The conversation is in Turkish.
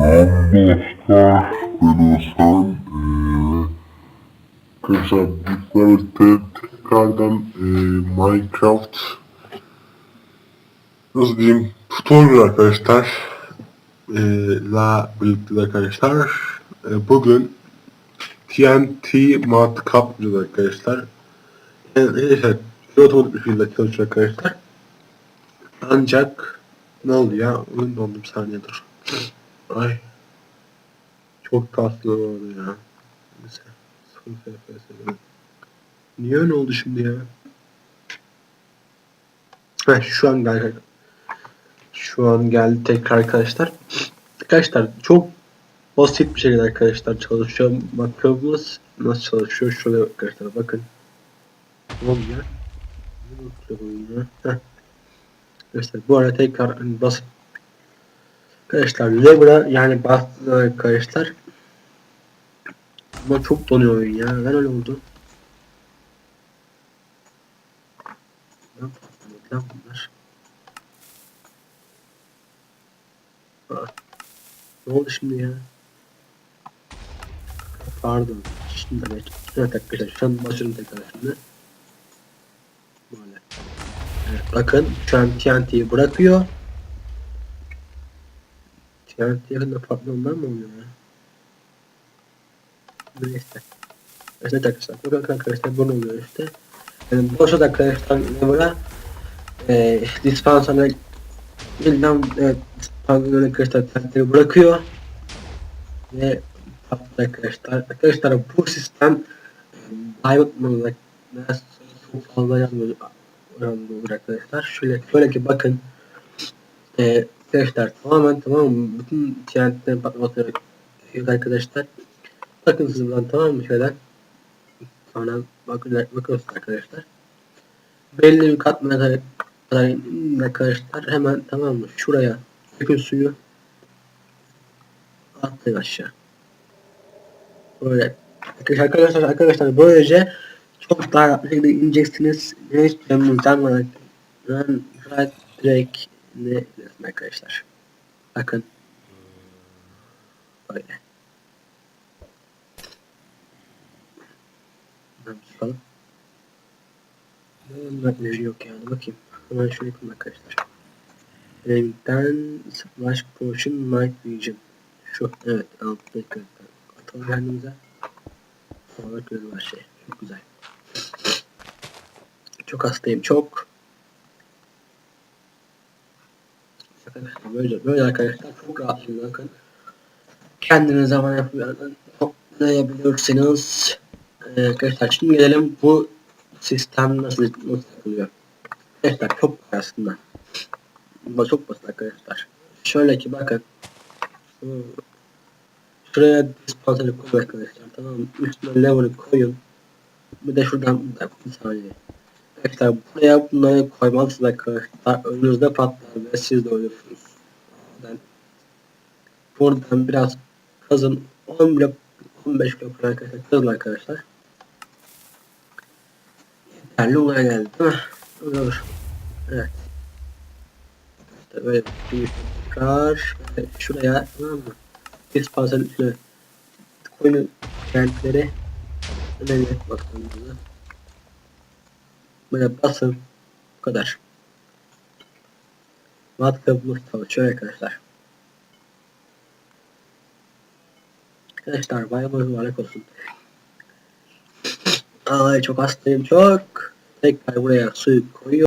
dostlar ben Hasan eee Arkadaşlar birlikte tekrardan eee Minecraft. Nasıl diyeyim? Tutorial arkadaşlar. Eee la birlikte arkadaşlar. Eee, bugün TNT matkap yapacağız arkadaşlar. Yani arkadaşlar şu otomatik bir şekilde çalışıyor arkadaşlar. Ancak ne oldu ya? Oyun dondu bir saniye dur ay çok tatlı oldu ya Neyse. FPS Niye öyle oldu şimdi ya? Heh, şu an geldi. Şu an geldi tekrar arkadaşlar. Arkadaşlar çok basit bir şekilde arkadaşlar çalışıyor. Makromuz nasıl çalışıyor? Şöyle arkadaşlar bakın. Ne oluyor? Ne bu arada tekrar hani basit Arkadaşlar lever'a yani bastığında arkadaşlar ama çok donuyor oyun ya. Neden öyle oldu? Ne oldu şimdi ya? Pardon. Şimdi evet. Evet arkadaşlar şu an başlıyorum tekrar şimdi. Evet, bakın şu an TNT'yi bırakıyor. TNT yakında patlamlar mı oluyor ya? Neyse. Evet arkadaşlar. Bakın arkadaşlar bunu oluyor işte. Yani boşa da arkadaşlar level'a e, dispenser'ına bilmem evet, dispenser'ına arkadaşlar tentleri bırakıyor. Ve patladı arkadaşlar. Arkadaşlar bu sistem Diamond olarak biraz çok fazla yazmıyor oranında olur arkadaşlar. Şöyle, şöyle ki bakın e, arkadaşlar tamamen tamam mı? Bütün TNT'lerin patlaması yok arkadaşlar. Bakın siz buradan tamam mı şöyle. Sonra bakın bakıyorsunuz arkadaşlar. Belli bir katmana kadar arkadaşlar hemen tamam mı? Şuraya dökün suyu. Atlayın aşağı. Böyle. Arkadaşlar arkadaşlar böylece çok daha rahat bir şekilde ineceksiniz. Ne uzanmadan. Ben rahat direkt ne diyorsun arkadaşlar. Bakın. Böyle. Hemen ne yok yani bakayım. Hemen şunu yapayım arkadaşlar. Renkten Splash Potion Night Vision. Şu evet alttaki atalım kendimize. Sonra göz var şey. Çok güzel. Çok hastayım çok. Arkadaşlar böyle böyle arkadaşlar çok rahatsınız bakın. Kendiniz zaman. Toplayabilirsiniz. Ee, arkadaşlar şimdi gelelim bu sistem nasıl nasıl yapılıyor. Arkadaşlar çok basit aslında. Bu çok basit arkadaşlar. Şöyle ki bakın. Şuraya dispenser'ı koy arkadaşlar tamam mı? Üstüne level'ı koyun. Bir de şuradan bir saniye. Arkadaşlar buraya bunları koymalısınız arkadaşlar. Önünüzde patlar ve siz de ölürsünüz. Ben buradan biraz kazın 10 blok 15 blok arkadaşlar kazın arkadaşlar. Yeterli olaya geldi değil mi? Olur. Evet. İşte böyle bir tekrar şuraya tamam mı? Dispenser'ın üstüne koyun renkleri önemli baktığımızda böyle basın bu kadar. Matkabımız çalışıyor arkadaşlar. Arkadaşlar bayramınız mübarek olsun. Ay çok hastayım çok. Tekrar buraya suyu koyuyor.